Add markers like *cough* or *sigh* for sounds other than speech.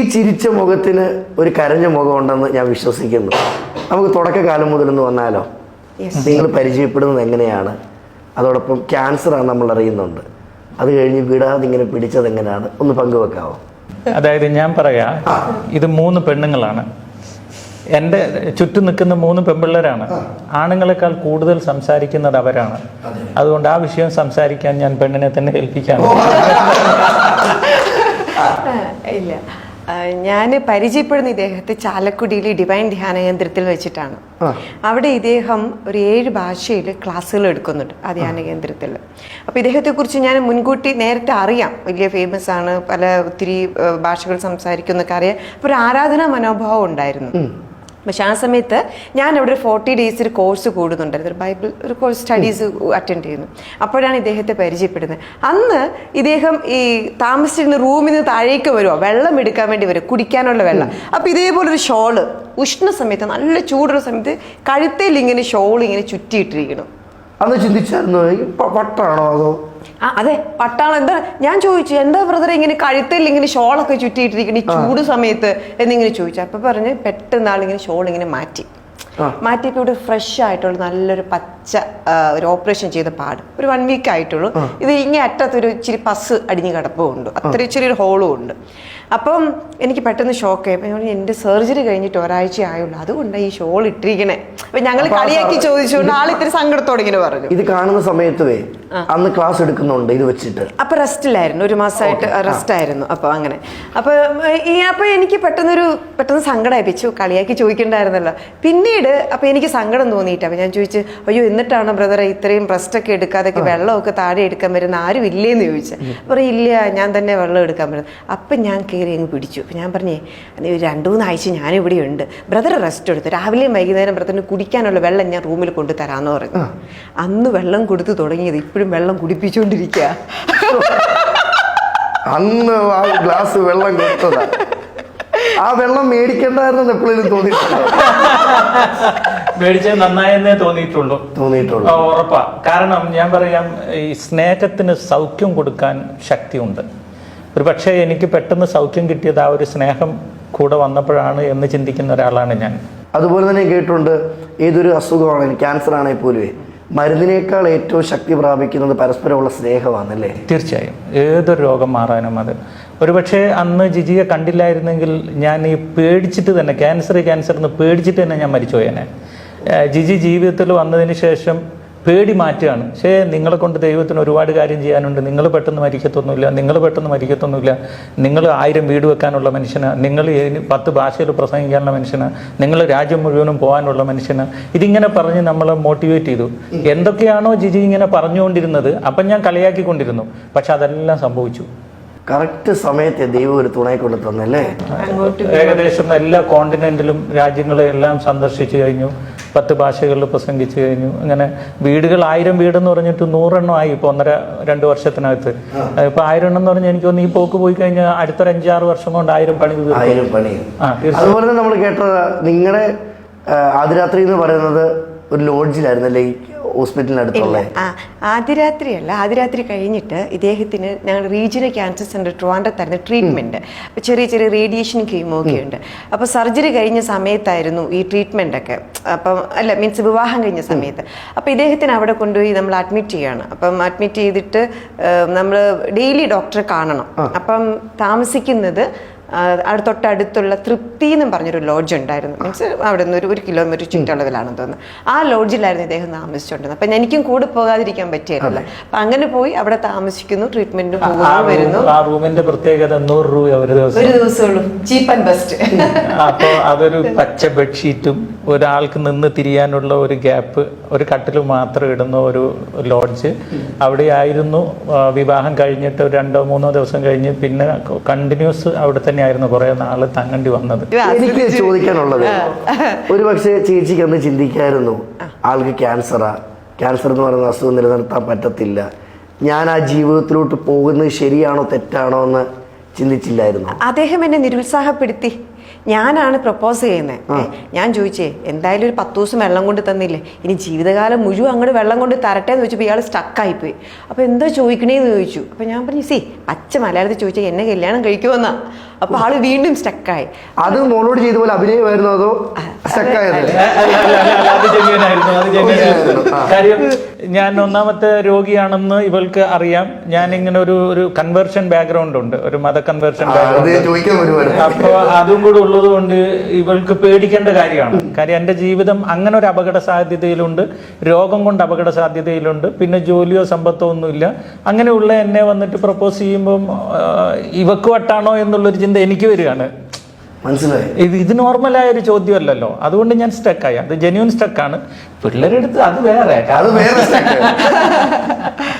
ഈ ചിരിച്ച മുഖത്തിന് ഒരു കരഞ്ഞ മുഖമുണ്ടെന്ന് ഞാൻ വിശ്വസിക്കുന്നു. നമുക്ക് തുടക്കകാലം മുതലെന്ന് വന്നാലോ? നിങ്ങൾ പരിചയപ്പെടുന്നത് എങ്ങനെയാണ്? അതോടൊപ്പം ക്യാൻസറാണ് നമ്മൾ അറിയുന്നുണ്ട്. അത് കഴിഞ്ഞ് വിടാതെ ഇങ്ങനെ പിടിച്ചത് എങ്ങനെയാണ്? ഒന്ന് പങ്കുവെക്കാവോ? അതായത് ഞാൻ പറയാ ഇത് മൂന്ന് പെണ്ണുങ്ങളാണ്. എന്റെ ചുറ്റും നിൽക്കുന്ന മൂന്ന് പെൺപിള്ളേരാണ്. ആണുങ്ങളെക്കാൾ കൂടുതൽ സംസാരിക്കുന്നത് അവരാണ്. അതുകൊണ്ട് ആ വിഷയം സംസാരിക്കാൻ ഞാൻ പെണ്ണിനെ തന്നെ ഏൽപ്പിക്കാം ഇല്ല. ഞാൻ പരിചയപ്പെടുന്ന ഇദ്ദേഹത്തെ ചാലക്കുടിയിലെ ഡിവൈൻ ധ്യാന കേന്ദ്രത്തിൽ വെച്ചിട്ടാണ്. അവിടെ ഇദ്ദേഹം ഒരു ഏഴ് ഭാഷയിൽ ക്ലാസ്സുകൾ എടുക്കുന്നുണ്ട് ആ ധ്യാന കേന്ദ്രത്തിൽ അപ്പോൾ ഇദ്ദേഹത്തെക്കുറിച്ച് ഞാൻ മുൻകൂട്ടി നേരത്തെ അറിയാം. വലിയ ഫേമസ് ആണ് പല ഒത്തിരി ഭാഷകൾ സംസാരിക്കുന്നൊക്കെ അറിയാം. അപ്പോൾ ഒരു ആരാധനാ മനോഭാവം ഉണ്ടായിരുന്നു. പക്ഷെ ആ സമയത്ത് ഞാൻ അവിടെ ഒരു ഫോർട്ടി ഡേയ്സ് ഒരു കോഴ്സ് കൂടുന്നുണ്ടായിരുന്നു. ഒരു ബൈബിൾ ഒരു കോഴ്സ് സ്റ്റഡീസ് അറ്റൻഡ് ചെയ്യുന്നു. അപ്പോഴാണ് ഇദ്ദേഹത്തെ പരിചയപ്പെടുന്നത്. അന്ന് ഇദ്ദേഹം ഈ താമസിച്ചിരുന്ന റൂമിൽ നിന്ന് താഴേക്ക് വരുമോ വെള്ളം എടുക്കാൻ വേണ്ടി വരും. കുടിക്കാനുള്ള വെള്ളം. അപ്പോൾ ഇതേപോലൊരു ഷോൾ ഉഷ്ണ സമയത്ത് നല്ല ചൂടുള്ള സമയത്ത് കഴുത്തേൽ ഇങ്ങനെ ഷോൾ ഇങ്ങനെ ചുറ്റിയിട്ടിരിക്കണം. അന്ന് ചിന്തിച്ചായിരുന്നു? പട്ടാണോ അതോ? ആ അതെ പട്ടാളം. എന്താ ഞാൻ ചോദിച്ചു എന്താ ബ്രദർ ഇങ്ങനെ കഴുത്തിൽ ഇങ്ങനെ ഷോളൊക്കെ ചുറ്റിയിട്ടിരിക്കണ ഈ ചൂട് സമയത്ത് എന്നിങ്ങനെ ചോദിച്ചു. അപ്പൊ പറഞ്ഞ് പെട്ടെന്ന് ആളിങ്ങനെ ഷോൾ ഇങ്ങനെ മാറ്റി. മാറ്റിയപ്പോൾ ഇവിടെ ഫ്രഷ് ആയിട്ടുള്ള നല്ലൊരു പച്ച ഒരു ഓപ്പറേഷൻ ചെയ്ത പാട്. ഒരു വൺ വീക്ക് ആയിട്ടുള്ളൂ. ഇത് ഇങ്ങനെ അറ്റത്തൊരു ഇച്ചിരി പസ് അടിഞ്ഞു കിടപ്പും ഉണ്ട് അത്ര ഇച്ചിരി ഒരു ഹോളും ഉണ്ട്. അപ്പം എനിക്ക് പെട്ടെന്ന് ഷോക്ക് ആയി. എന്റെ സർജറി കഴിഞ്ഞിട്ട് ഒരാഴ്ച ആയുള്ളൂ. അതുകൊണ്ടാണ് ഈ ഷോൾ ഇട്ടിരിക്കണേ. അപ്പം ഞങ്ങൾ കളിയാക്കി ചോദിച്ചുകൊണ്ട് ആൾ ഇത്തിരി സങ്കടത്തോടെ ഇങ്ങനെ പറഞ്ഞു. ഇത് കാണുന്ന സമയത്തുവേ അന്ന് ക്ലാസ് എടുക്കുന്നുണ്ട് ഇത് വെച്ചിട്ട്. അപ്പൊ റെസ്റ്റിലായിരുന്നു ഒരു മാസമായിട്ട് റെസ്റ്റ് ആയിരുന്നു അപ്പൊ അങ്ങനെ. അപ്പൊ ഈ അപ്പൊ എനിക്ക് പെട്ടെന്നൊരു പെട്ടെന്ന് സങ്കടമായിപ്പിച്ചു കളിയാക്കി ചോദിക്കണ്ടായിരുന്നല്ലോ. പിന്നീട് അപ്പൊ എനിക്ക് സങ്കടം തോന്നിയിട്ട്. അപ്പൊ ഞാൻ ചോദിച്ചു അയ്യോ എന്നിട്ടാണ് ബ്രദർ ഇത്രയും റെസ്റ്റ് ഒക്കെ എടുക്കാതൊക്കെ വെള്ളമൊക്കെ താഴെ എടുക്കാൻ വരുന്ന? ആരും ഇല്ലേന്ന് ചോദിച്ചു. പറയും ഇല്ല ഞാൻ തന്നെ വെള്ളം എടുക്കാൻ പറ്റും അപ്പൊ ഞാൻ കയറി അങ്ങ് പിടിച്ചു. അപ്പൊ ഞാൻ പറഞ്ഞേ "നീ ഒരു രണ്ടു മൂന്ന് ആഴ്ച ഞാൻ ഇവിടെ ഉണ്ട്. ബ്രദർ റെസ്റ്റ് എടുത്തു. രാവിലെയും വൈകുന്നേരം ബ്രദറിന് കുടിക്കാനുള്ള വെള്ളം ഞാൻ റൂമിൽ കൊണ്ടു തരാമെന്ന് പറഞ്ഞു അന്ന് വെള്ളം കൊടുത്തു തുടങ്ങിയത് ഇപ്പോഴും വെള്ളം കുടിപ്പിച്ചുകൊണ്ടിരിക്കുക അന്ന് ആ ഗ്ലാസ് വെള്ളം കൊടുത്തതാ. ആ വെള്ളം മേടിക്കണ്ടായിരുന്നു എപ്പോഴും തോന്നിയിട്ടുണ്ട്? മേടിച്ചത് നന്നായെന്നേ തോന്നിയിട്ടുള്ളൂ. തോന്നിയിട്ടുള്ളൂ. ആ, ഉറപ്പാ. കാരണം ഞാൻ പറയാം ഈ സ്നേഹത്തിന് സൗഖ്യം കൊടുക്കാൻ ശക്തിയുണ്ട്. ഒരു പക്ഷേ എനിക്ക് പെട്ടെന്ന് സൗഖ്യം കിട്ടിയത് ആ ഒരു സ്നേഹം കൂടെ വന്നപ്പോഴാണ് എന്ന് ചിന്തിക്കുന്ന ഒരാളാണ് ഞാൻ. അതുപോലെ തന്നെ കേട്ടിട്ടുണ്ട് ഏതൊരു അസുഖമാണെങ്കിലും ക്യാൻസർ ആണെങ്കിൽ പോലും മരുന്നിനേക്കാൾ ഏറ്റവും ശക്തി പ്രാപിക്കുന്നത് പരസ്പരമുള്ള സ്നേഹമാണല്ലേ? തീർച്ചയായും. ഏതൊരു രോഗം മാറാനും അത്. ഒരുപക്ഷെ അന്ന് ജിജിയെ കണ്ടില്ലായിരുന്നെങ്കിൽ ഞാൻ ഈ പേടിച്ചിട്ട് തന്നെ ക്യാൻസർ ക്യാൻസർ എന്ന് പേടിച്ചിട്ട് തന്നെ ഞാൻ മരിച്ചു പോയേനെ ജിജി ജീവിതത്തിൽ വന്നതിന് ശേഷം പേടി മാറ്റുകയാണ്. പക്ഷേ നിങ്ങളെ കൊണ്ട് ദൈവത്തിന് ഒരുപാട് കാര്യം ചെയ്യാനുണ്ട്. നിങ്ങൾ പെട്ടെന്ന് മരിക്കത്തൊന്നുമില്ല. നിങ്ങൾ പെട്ടെന്ന് മരിക്കത്തൊന്നുമില്ല. നിങ്ങൾ ആയിരം വീട് വെക്കാനുള്ള മനുഷ്യന്. നിങ്ങൾ പത്ത് ഭാഷയിൽ പ്രസംഗിക്കാനുള്ള മനുഷ്യന്. നിങ്ങൾ രാജ്യം മുഴുവനും പോകാനുള്ള മനുഷ്യന്. ഇതിങ്ങനെ പറഞ്ഞ് നമ്മളെ മോട്ടിവേറ്റ് ചെയ്തു. എന്തൊക്കെയാണോ ജിജി ഇങ്ങനെ പറഞ്ഞുകൊണ്ടിരുന്നത്. അപ്പം ഞാൻ കളിയാക്കിക്കൊണ്ടിരുന്നു. പക്ഷെ അതെല്ലാം സംഭവിച്ചു. കറക്റ്റ് സമയത്ത് ദൈവം ഒരു തുണയെ കൊണ്ട് തന്നല്ലേ ഏകദേശം എല്ലാ കോണ്ടിനെന്റിലും രാജ്യങ്ങളെ എല്ലാം സന്ദർശിച്ചു കഴിഞ്ഞു. പത്ത് ഭാഷകളിൽ പ്രസംഗിച്ചു കഴിഞ്ഞു. അങ്ങനെ വീടുകൾ ആയിരം വീടെന്ന് പറഞ്ഞിട്ട് നൂറെണ്ണം ആയി ഇപ്പൊ ഒന്നര രണ്ട് വർഷത്തിനകത്ത്. ഇപ്പൊ ആയിരം എണ്ണം എന്ന് പറഞ്ഞാൽ എനിക്ക് തോന്നുന്നു ഈ പോക്ക് പോയി കഴിഞ്ഞാൽ അടുത്തൊരു അഞ്ചാറ് വർഷം കൊണ്ട് ആയിരം പണി. ആയിരം പണി. അതുപോലെ തന്നെ നമ്മൾ കേട്ടത് നിങ്ങളുടെ ആദ്യരാത്രി എന്ന് പറയുന്നത് ഒരു ലോഡ്ജിലായിരുന്നല്ലേ? ഈ ഹോസ്പിറ്റലിനടുത്തുള്ള ആദ്യരാത്രി അല്ല ആദ്യരാത്രി കഴിഞ്ഞിട്ട് ഇദ്ദേഹത്തിന് ഞങ്ങൾ റീജിയണൽ ക്യാൻസർ സെന്റർ ട്രിവാൻഡ്രത്തായിരുന്നു ട്രീറ്റ്മെന്റ് അപ്പോൾ ചെറിയ ചെറിയ റേഡിയേഷൻ കീമോ ഒക്കെ ഉണ്ട് അപ്പോൾ സർജറി കഴിഞ്ഞ സമയത്തായിരുന്നു ഈ ട്രീറ്റ്മെന്റ് ഒക്കെ. അപ്പം അല്ല മീൻസ് വിവാഹം കഴിഞ്ഞ സമയത്ത്. അപ്പോൾ ഇദ്ദേഹത്തിന് അവിടെ കൊണ്ടുപോയി നമ്മൾ അഡ്മിറ്റ് ചെയ്യാണ്. അപ്പം അഡ്മിറ്റ് ചെയ്തിട്ട് നമ്മൾ ഡെയിലി ഡോക്ടറെ കാണണം. അപ്പം താമസിക്കുന്നത് തൊട്ടടുത്തുള്ള തൃപ്തി എന്നും പറഞ്ഞൊരു ലോഡ്ജ് ഉണ്ടായിരുന്നു. മീൻസ് അവിടെ നിന്ന് ഒരു ഒരു കിലോമീറ്റർ ചുറ്റളവിലാണെന്ന് തോന്നുന്നു. ആ ലോഡ്ജിലായിരുന്നു ഇദ്ദേഹം താമസിച്ചുകൊണ്ടിരുന്നത്. അപ്പം എനിക്കും കൂടെ പോകാതിരിക്കാൻ പറ്റിയിരുന്നില്ല അപ്പം അങ്ങനെ പോയി അവിടെ താമസിക്കുന്നു ട്രീറ്റ്മെന്റിന് പോകുന്നു വരുന്നു. ആ റൂമിന്റെ പ്രത്യേകത നൂറ് രൂപ ഒരു ദിവസം. ഒരു ദിവസമുള്ളൂ ചീപ്പ് ആൻഡ് ബെസ്റ്റ് അപ്പോൾ അതൊരു പച്ച ബെഡ്ഷീറ്റും ഒരാൾക്ക് നിന്ന് തിരിയാനുള്ള ഒരു ഗ്യാപ്പ് ഒരു കട്ടിൽ മാത്രം ഇടുന്ന ഒരു ലോഡ്ജ് അവിടെ ആയിരുന്നു വിവാഹം കഴിഞ്ഞിട്ട് രണ്ടോ മൂന്നോ ദിവസം കഴിഞ്ഞ് പിന്നെ കണ്ടിന്യൂസ് അവിടെ തന്നെയായിരുന്നു കുറെ നാൾ തങ്ങണ്ടി വന്നത്. എനിക്ക് ചോദിക്കാനുള്ളത് ഒരു പക്ഷേ ചേച്ചിക്ക് അന്ന് ചിന്തിക്കായിരുന്നു ആൾക്ക് ക്യാൻസറാ. ക്യാൻസർ എന്ന് പറയുന്ന അസുഖം നിലനിർത്താൻ പറ്റത്തില്ല. ഞാൻ ആ ജീവിതത്തിലോട്ട് പോകുന്നത് ശരിയാണോ തെറ്റാണോ എന്ന് ചിന്തിച്ചില്ലായിരുന്നു. അദ്ദേഹം എന്നെ നിരുത്സാഹപ്പെടുത്തി. ഞാനാണ് പ്രപ്പോസ് ചെയ്യുന്നത് ഞാൻ ചോദിച്ചേ എന്തായാലും ഒരു പത്ത് ദിവസം വെള്ളം കൊണ്ട് തന്നില്ലേ? ഇനി ജീവിതകാലം മുഴുവൻ അങ്ങോട്ട് വെള്ളം കൊണ്ട് തരട്ടെ എന്ന് ചോദിച്ചപ്പോൾ ഇയാൾ സ്റ്റക്കായിപ്പോയി അപ്പോൾ എന്താ ചോദിക്കണേന്ന് ചോദിച്ചു. അപ്പോൾ ഞാൻ പറഞ്ഞു സി അച്ഛൻ മലയാളത്തിൽ ചോദിച്ചാൽ എന്നെ കല്യാണം കഴിക്കുമെന്നാ. അപ്പോൾ ആൾ വീണ്ടും സ്റ്റക്കായി അത് മോളോട് ചെയ്ത പോലെ അഭിനയമായിരുന്നു കാര്യം ഞാൻ ഒന്നാമത്തെ രോഗിയാണെന്ന് ഇവൾക്ക് അറിയാം. ഞാൻ ഇങ്ങനെ ഒരു ഒരു കൺവേർഷൻ ബാക്ക്ഗ്രൗണ്ട് ഉണ്ട് ഒരു മത കൺവേർഷൻ ബാക്ക്ഗ്രൗണ്ട് അപ്പൊ അതും കൂടെ ഉള്ളത് കൊണ്ട് ഇവൾക്ക് പേടിക്കേണ്ട കാര്യമാണ്. കാര്യം എന്റെ ജീവിതം അങ്ങനെ ഒരു അപകട സാധ്യതയിലുണ്ട് രോഗം കൊണ്ട് അപകട സാധ്യതയിലുണ്ട് പിന്നെ ജോലിയോ സമ്പത്തോ ഒന്നുമില്ല. അങ്ങനെയുള്ള എന്നെ വന്നിട്ട് പ്രപ്പോസ് ചെയ്യുമ്പം ഇവക്ക് വട്ടാണോ എന്നുള്ളൊരു ചിന്ത എനിക്ക് വരികയാണ്. മനസ്സിലായി. ഇത് ഇത് നോർമലായ ഒരു ചോദ്യമല്ലല്ലോ. അതുകൊണ്ട് ഞാൻ സ്റ്റക്കായി അത് ജെന്യൂൻ സ്റ്റക്കാണ് പിള്ളേരെടുത്ത് അത് വേറെ. അത് വേറെ സ്റ്റക്ക് *laughs*